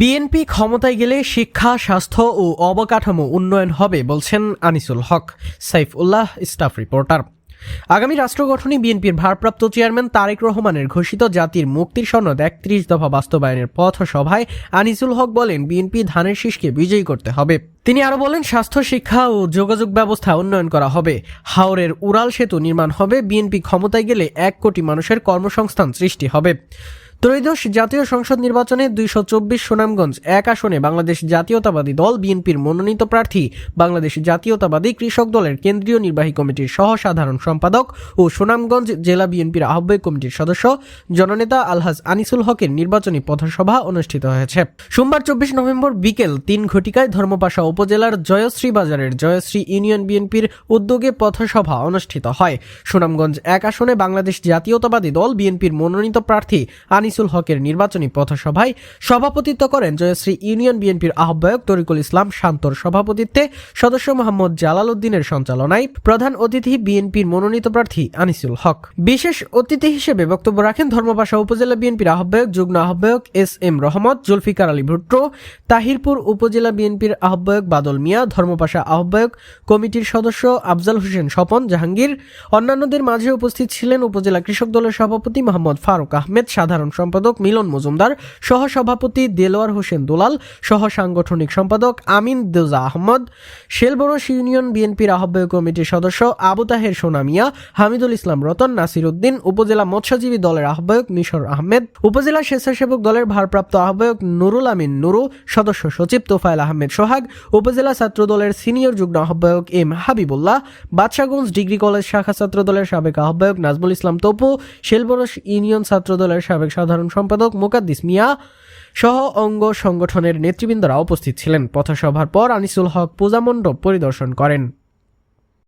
BNP ক্ষমতায় গেলে শিক্ষা, স্বাস্থ্য ও অবকাঠামো উন্নয়ন হবে বলছেন আনিসুল হক সাইফ উল্লাহ স্টাফ রিপোর্টার। আগামী রাষ্ট্র গঠনে বিএনপির ভারপ্রাপ্ত চেয়ারম্যান তারেক রহমানের ঘোষিত জাতির মুক্তির সনদ একত্রিশ দফা বাস্তবায়নের পথ সভায় আনিসুল হক বলেন, বিএনপি ধানের শীষকে বিজয়ী করতে হবে। তিনি আরও বলেন, স্বাস্থ্য, শিক্ষা ও যোগাযোগ ব্যবস্থা উন্নয়ন করা হবে। হাওরের উড়াল সেতু নির্মাণ হবে। বিএনপি ক্ষমতায় গেলে এক কোটি মানুষের কর্মসংস্থান সৃষ্টি হবে। ত্রয়োদশ জাতীয় সংসদ নির্বাচনে দুইশো চব্বিশ সুনামগঞ্জ এক আসনে বাংলাদেশ জাতীয়তাবাদী দল বিএনপির মনোনীত প্রার্থী, বাংলাদেশ জাতীয়তাবাদী কৃষক দলের কেন্দ্রীয় নির্বাহী কমিটির সহ সাধারণ সম্পাদক ও সুনামগঞ্জ জেলা বিএনপির আহ্বায়ক কমিটির সদস্য জননেতা আলহাজ আনিসুল হকের নির্বাচনী পথসভা অনুষ্ঠিত হয়েছে। সোমবার চব্বিশ নভেম্বর বিকেল তিন ঘটিকায় ধর্মপাশা উপজেলার জয়শ্রী বাজারের জয়শ্রী ইউনিয়ন বিএনপির উদ্যোগে পথসভা অনুষ্ঠিত হয়। সুনামগঞ্জ এক আসনে বাংলাদেশ জাতীয়তাবাদী দল বিএনপির মনোনীত প্রার্থী আনিসুল হকের নির্বাচনী পথসভায় সভাপতিত্ব করেন জয়শ্রী ইউনিয়ন বিএনপির আহ্বায়ক তরিকুল ইসলাম শান্তর সভাপতিত্বে সদস্য মোহাম্মদ জালাল উদ্দিনের সঞ্চালনায় প্রধান অতিথি বিএনপির মনোনীত প্রার্থী আনিসুল হক। বিশেষ অতিথি হিসেবে বক্তব্য রাখেন ধর্মপাশা উপজেলা বিএনপির আহ্বায়ক, যুগ্ম আহ্বায়ক এস এম রহমত, জুলফিকার আলী ভুট্টো, তাহিরপুর উপজেলা বিএনপির আহ্বায়ক বাদল মিয়া, ধর্মপাশা আহ্বায়ক কমিটির সদস্য আফজাল হোসেন স্বপন জাহাঙ্গীর, অন্যান্যদের মাঝে উপস্থিত ছিলেন উপজেলা কৃষক দলের সভাপতি মোহাম্মদ ফারুক আহমেদ, সাধারণ সম্পাদক মিলন মজুমদার সহ সভাপতি দেলোয়ার হোসেন দুলাল সহ সাংগঠনিক সম্পাদক আমিন দেজা আহমদ, শেলবরস ইউনিয়ন বিএনপির আহ্বায়ক কমিটির সদস্য আবু তাহের সোনামিয়া, হামিদুল ইসলাম রতন, নাসির উদ্দিন, উপজেলা মৎস্যজীবী দলের আহ্বায়ক মিশর আহমেদ, উপজেলা স্বেচ্ছাসেবক দলের ভারপ্রাপ্ত আহ্বায়ক নুরুল আমিন নুরু, সদস্য সচিব তোফায়েল আহমেদ সোহাগ, উপজেলা ছাত্র দলের সিনিয়র যুগ্ম আহ্বায়ক M Habibullah Badshaganj degree college শাখা ছাত্র দলের সাবেক আহ্বায়ক নাজমুল ইসলাম তপু, শেলবরস ইউনিয়ন ছাত্র দলের সাবেক সাধারণ সম্পাদক মোকাদ্দিস মিয়া সহ অঙ্গ সংগঠনের নেতৃবৃন্দরা উপস্থিত ছিলেন। পথসভার পর আনিসুল হক পূজা মণ্ডপ পরিদর্শন করেন।